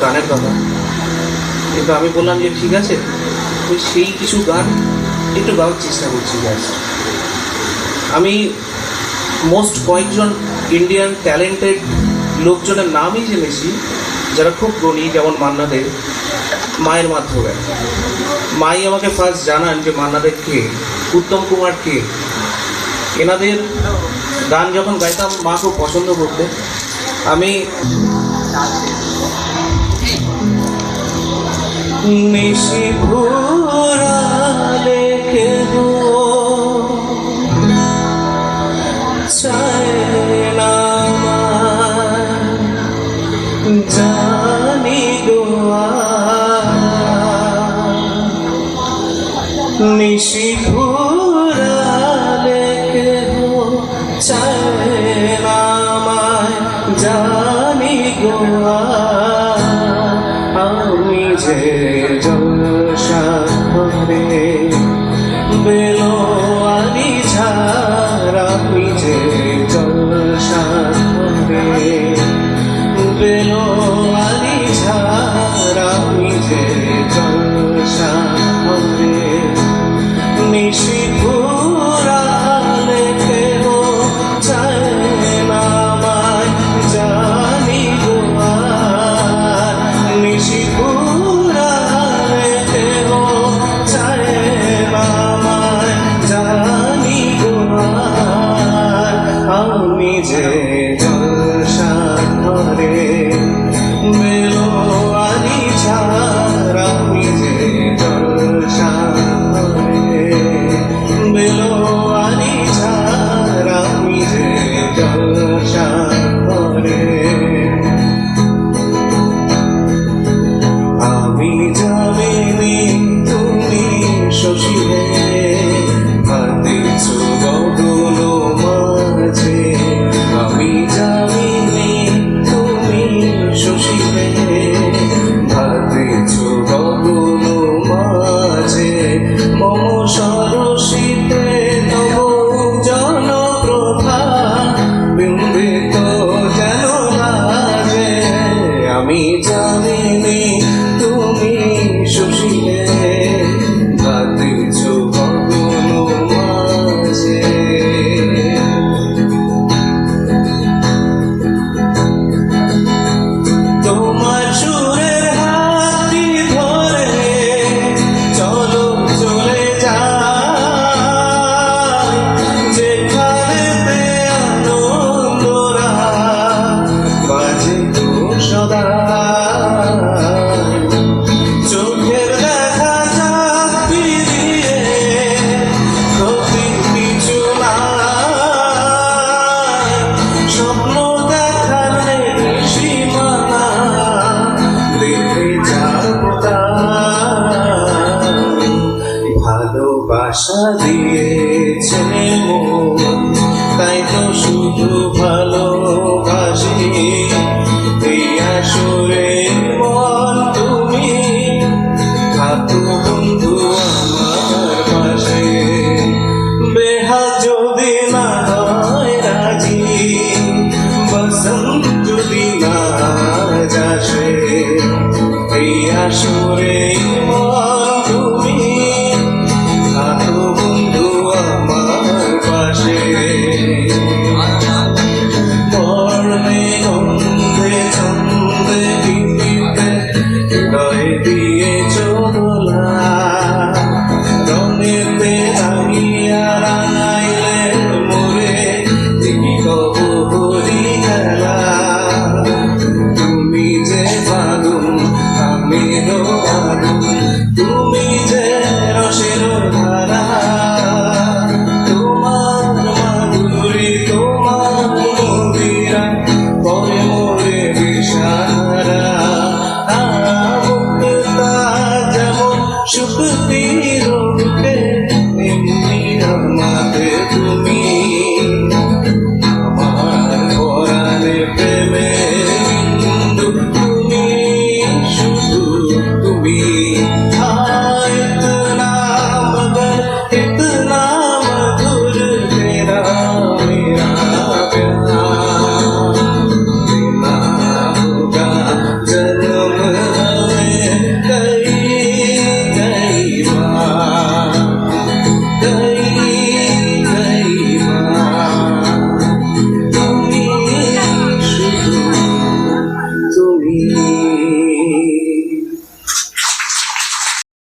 গানের কথা। কিন্তু আমি বললাম যে, ঠিক আছে ওই সেই কিছু গান একটু গাওয়ার চেষ্টা করছি, ব্যাস। আমি মোস্ট কয়েকজন ইন্ডিয়ান ট্যালেন্টেড লোকজনের নামই জেনেছি, যারা খুব গুণী যেমন মান্না দে, মায়ের মাধ্যমে। মাই আমাকে ফার্স্ট জানান যে, মান্না দে কে? উত্তম কুমার কে? এনাদের গান যখন গাইতাম, মা খুব পছন্দ করতে আমি নিশি ঘুরালে কেহ চায় জানি গোয়া নিশি ঘুরালে কেহ চায় না জানি গোয়া আমি যে আমি জানিনি। ভালোবাসা দিয়েছে তাই তো শুধু ভালোবাসি। এই আসরে